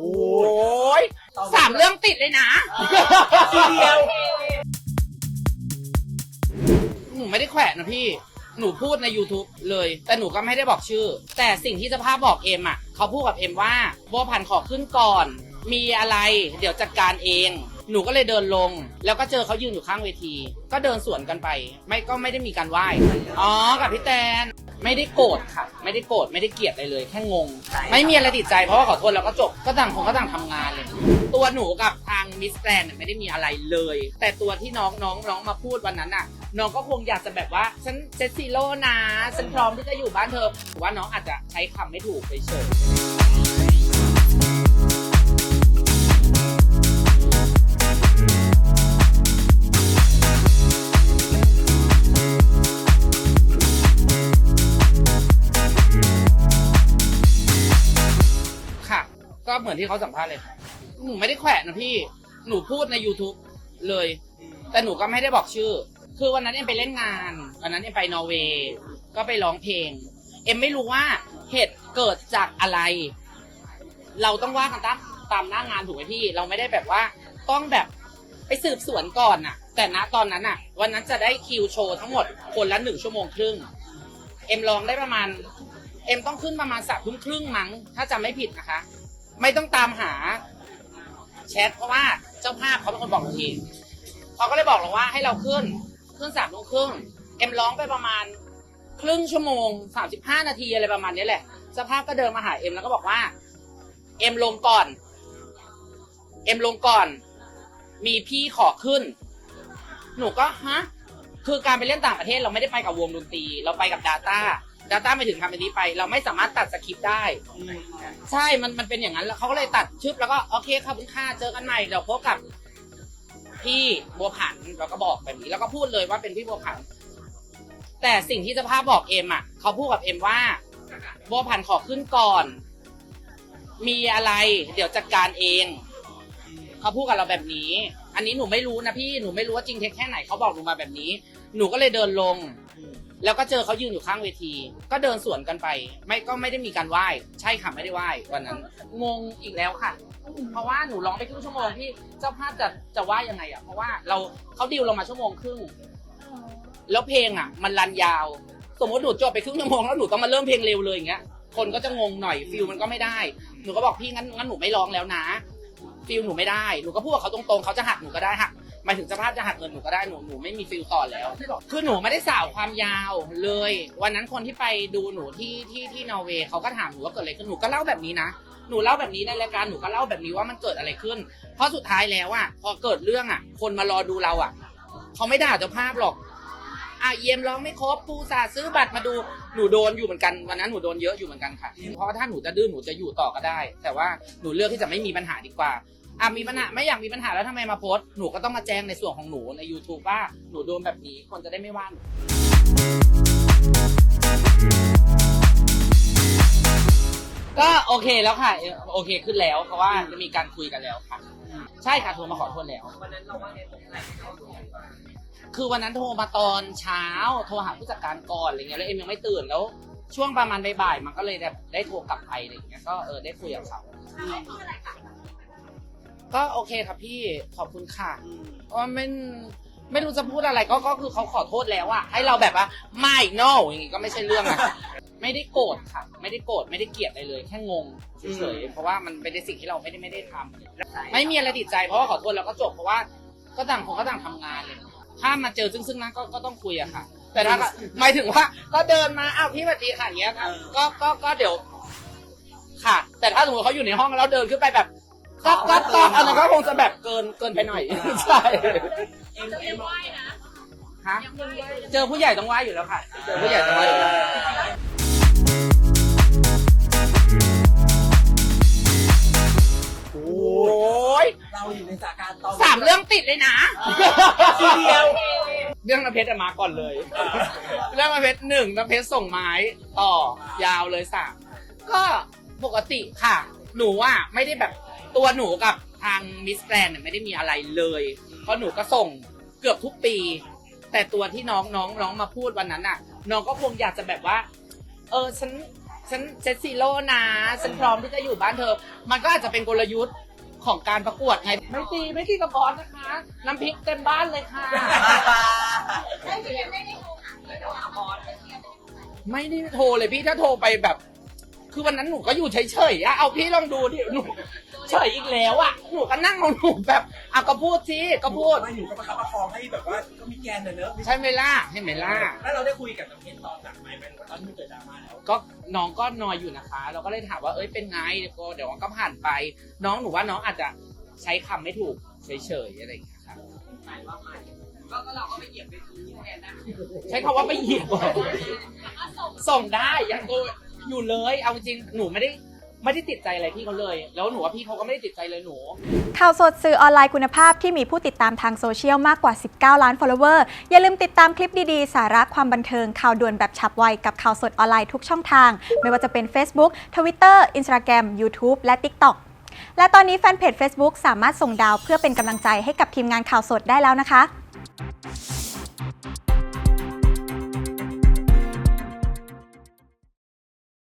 โอ้ยสามเรื่องติดเลยนะทีเดียว หนูไม่ได้แขวะนะพี่ หนูพูดใน YouTube เลย แต่หนูก็ไม่ได้บอกชื่อ แต่สิ่งที่เจะภาพบอกเอ็มอะ เขาพูดกับเอ็มว่าบัวพันธุ์ขอขึ้นก่อน มีอะไร เดี๋ยวจัดการเอง หนูก็เลยเดินลง แล้วก็เจอเขายืนอยู่ข้างเวที ก็เดินสวนกันไป ไม่ก็ไม่ได้มีการไหว้ อ๋อ กับพี่แตน ไม่ได้โกรธค่ะ ไม่ได้โกรธไม่ได้เกลียดอะไรเลย แค่งง ไม่มีอะไรติดใจเพราะว่าขอโทษแล้วก็จบก็ต่างคนก็ต่างทำงานเลย ตัวหนูกับทางมิสแกรนไม่ได้มีอะไรเลย แต่ตัวที่น้องน้องน้องมาพูดวันนั้นน่ะ น้องก็คงอยากจะแบบว่า ฉันเซตซีโร่นะ ฉันพร้อมที่จะอยู่บ้านเธอหรือว่าน้องอาจจะใช้คำไม่ถูกเฉยๆ ก็เหมือนที่เขาสัมภาษณ์เลยหนูไม่ได้แขวะนะพี่ หนูพูดใน YouTube เลย แต่หนูก็ไม่ได้บอกชื่อ คือวันนั้นเอ็มไปเล่นงาน วันนั้นเอ็มไปนอร์เวย์ก็ไปร้องเพลง เอ็มไม่รู้ว่าเหตุเกิดจากอะไร เราต้องว่ากันตามตามหน้างานถูกไหมพี่ เราไม่ได้แบบว่าต้องแบบไปสืบสวนก่อนน่ะ แต่ณตอนนั้นน่ะ วันนั้นจะได้คิวโชว์ทั้งหมดคนละหนึ่งชั่วโมงครึ่ง เอ็มร้องได้ประมาณ เอ็มต้องขึ้นประมาณสามทุ่มครึ่งมั้ง ถ้าจำไม่ผิดนะคะ ไม่ต้องตามหาแชทเพราะว่าเจ้าภาพเขาเป็นคนบอกทีเขาก็เลยบอกเราว่าให้เราขึ้นขึ้นสามทุ่มครึ่งเอ็มร้องไปประมาณครึ่งชั่วโมงสามสิบห้านาทีอะไรประมาณนี้แหละเจ้าภาพก็เดินมาหาเอ็มแล้วก็บอกว่า เอ็มลงก่อน เอ็มลงก่อน มีพี่ขอขึ้น หนูก็ฮะคือการไปเล่นต่างประเทศเราไม่ได้ไปกับวงดนตรี เราไปกับ Data Data ไม่ถึงทำอันนี้ไป เราไม่สามารถตัดสคริปต์ได้ใช่ มันมันเป็นอย่างนั้นแล้วเขาก็เลยตัดชึบแล้วก็โอเคครับคุณค่าเจอกันใหม่เดี๋ยวพบกับ พี่บัวผันเราก็บอกแบบนี้ แล้วก็พูดเลยว่าเป็นพี่บัวผัน แต่สิ่งที่เจะภาพบอกเอ็มอะเขาพูดกับเอ็มว่าบัวผันขอขึ้นก่อน มีอะไร เดี๋ยวจัดการเองเขาพูดกับเราแบบนี้ อันนี้หนูไม่รู้นะพี่หนูไม่รู้ว่าจริงเท็จแค่ไหนเขาบอกหนูมาแบบนี้ หนูก็เลยเดินลง แล้วก็เจอเขายืนอยู่ข้างเวที ก็เดินสวนกันไป ไม่ก็ไม่ได้มีการไหว้ใช่ค่ะไม่ได้ไหว้วันนั้น งงอีกแล้วค่ะ เพราะว่าหนูร้องไปครึ่งชั่วโมงที่เจ้าภาพจะจะไหว้ยังไงอะเพราะว่าเราเขาดิวเรามาชั่วโมงครึ่งแล้วเพลงอะ มันรันยาว สมมติหนูจบไปครึ่งชั่วโมงแล้วหนูต้องมาเริ่มเพลงเร็วเลยอย่างเงี้ยคนก็จะงงหน่อยฟิลมันก็ไม่ได้หนูก็บอกพี่งั้นงั้นหนูไม่ร้องแล้วนะฟิลหนูไม่ได้หนูก็พูดกับเขาตรงๆเขาจะหักหนูก็ได้หัก หมายถึงเจ้าภาพจะหักเงินหนูก็ได้หนูหนูไม่มีฟิลต่อแล้ว คือหนูไม่ได้สาวความยาวเลย วันนั้นคนที่ไปดูหนูที่ที่ที่นอร์เวย์เขาก็ถามหนูว่าเกิดอะไรขึ้นหนูก็เล่าแบบนี้นะหนูเล่าแบบนี้ในรายการหนูก็เล่าแบบนี้ว่ามันเกิดอะไรขึ้น เพราะสุดท้ายแล้วอะพอเกิดเรื่องอะ คนมารอดูเราอะเขาไม่ด่าเจ้าภาพหรอกอะเยี่ยมร้องไม่ครบปูสาซื้อบัตรมาดูหนูโดนอยู่เหมือนกันวันนั้นหนูโดนเยอะอยู่เหมือนกันค่ะเพราะถ้าหนูจะดื้อหนูจะอยู่ต่อก็ได้ แต่ว่าหนูเลือกที่จะไม่มีปัญหาดีกว่า อะมีปัญหาไม่อยากมีปัญหาแล้วทำไมมาโพสต์หนูก็ต้องมาแจ้งในส่วนของหนูใน YouTube ว่าหนูโดนแบบนี้คนจะได้ไม่ว่าหนูก็โอเคแล้วค่ะเอ่อโอเคขึ้นแล้วเพราะว่าจะมีการคุยกันแล้วค่ะ ใช่ค่ะโทรมาขอโทษแล้ว วันนั้นเราว่าไงผมอะไรเขาดูว่าคือวันนั้นโทรมาตอนเช้าโทรหาผู้จัดการก่อนอะไรเงี้ยแล้วเอ็มยังไม่ตื่นแล้ว ช่วงประมาณบ่ายๆมันก็เลยแบบได้โทรกลับไปอะไรเงี้ยก็เออได้คุยกับเขา ก็โอเคครับพี่ขอบคุณค่ะว่าไม่ไม่รู้จะพูดอะไรก็ก็คือเขาขอโทษแล้วอะให้เราแบบว่าไม่ no อย่างงี้ก็ไม่ใช่เรื่องอะไม่ได้โกรธค่ะ ไม่ได้โกรธไม่ได้เกลียดอะไรเลย แค่งงเฉยๆเพราะว่ามันเป็นในสิ่งที่เราไม่ได้ไม่ได้ทำไม่มีอะไรติดใจเพราะว่าขอโทษแล้วก็จบเพราะว่าก็ต่างคนก็ต่างทำงานเลยถ้ามาเจอซึ่งซึ่งๆหนั้นก็ก็ต้องคุยอะค่ะ แต่ถ้าหมายถึงว่าก็เดินมาอ้าวพี่สวัสดีค่ะอย่างเงี้ยนะก็ก็ก็เดี๋ยวค่ะ แต่ถ้าสมมติเขาอยู่ในห้องแล้วเดินขึ้นไปแบบ ก็ก็ก็อันนั้นก็คงจะแบบเกินเกินไปหน่อย ใช่เอ็มเอ็มฮะเจอผู้ใหญ่ต้องไหว้อยู่แล้วค่ะ เจอผู้ใหญ่ต้องไหว้อยู่แล้วโอ้ยเราอยู่ในสถานการณ์ตอนสามเรื่องติดเลยนะทีเดียวเรื่องน้ำเพชรอะมาก่อนเลย เรื่องน้ำเพชรหนึ่งน้ำเพชรส่งไม้ต่อยาวเลยสามก็ปกติค่ะ หนูอะไม่ได้แบบ ตัวหนูกับทางมิสแกรนเนี่ยไม่ได้มีอะไรเลย เพราะหนูก็ส่งเกือบทุกปี แต่ตัวที่น้องน้องน้องมาพูดวันนั้นอะ น้องก็คงอยากจะแบบว่า เออฉันฉันเซตซีโร่นะฉันพร้อมที่จะอยู่บ้านเธอ มันก็อาจจะเป็นกลยุทธ์ของการประกวดไง ไม่ตีไม่ตีกับบอสนะคะ น้ำพริกเต็มบ้านเลยค่ะ ไม่ได้โทรเลยพี่ถ้าโทรไปแบบ คือวันนั้นหนูก็อยู่เฉยๆอะเอาพี่ลองดูดิหนู เฉยอีกแล้วอะหนูก็นั่งของหนูแบบอะก็พูดสิก็พูด ไม่หนูก็ประคับประคองให้แบบว่าก็มีแกนเนอะใช่ไหมล่ะใช่ไหมล่ะ แล้วเราได้คุยกับน้ำเพชรต่อจากไหมเป็นตอนที่มันเกิดดราม่าแล้วก็น้องก็นอยอยู่นะคะ เราก็เลยถามว่าเอ้ยเป็นไงเดี๋ยวก็เดี๋ยวมันก็ผ่านไป น้องหนูว่าน้องอาจจะใช้คำไม่ถูกเฉยๆอะไรอย่างเงี้ยครับใช้คำว่าไปเหยียบเหรอส่งได้ยังก็อยู่เลยเอาจริงหนูไม่ได้ ไม่ได้ติดใจอะไรพี่เขาเลย แล้วหนูว่าพี่เขาก็ไม่ได้ติดใจเลยหนู ข่าวสดสื่อออนไลน์คุณภาพที่มีผู้ติดตามทางโซเชียลมากกว่า 19 ล้าน follower อย่าลืมติดตามคลิปดีๆ สาระความบันเทิงข่าวด่วนแบบฉับไว กับข่าวสดออนไลน์ทุกช่องทาง ไม่ว่าจะเป็น Facebook Twitter Instagram YouTube และ TikTok และตอนนี้แฟนเพจ Facebook สามารถส่งดาวเพื่อเป็นกำลังใจให้กับทีมงานข่าวสดได้แล้วนะคะ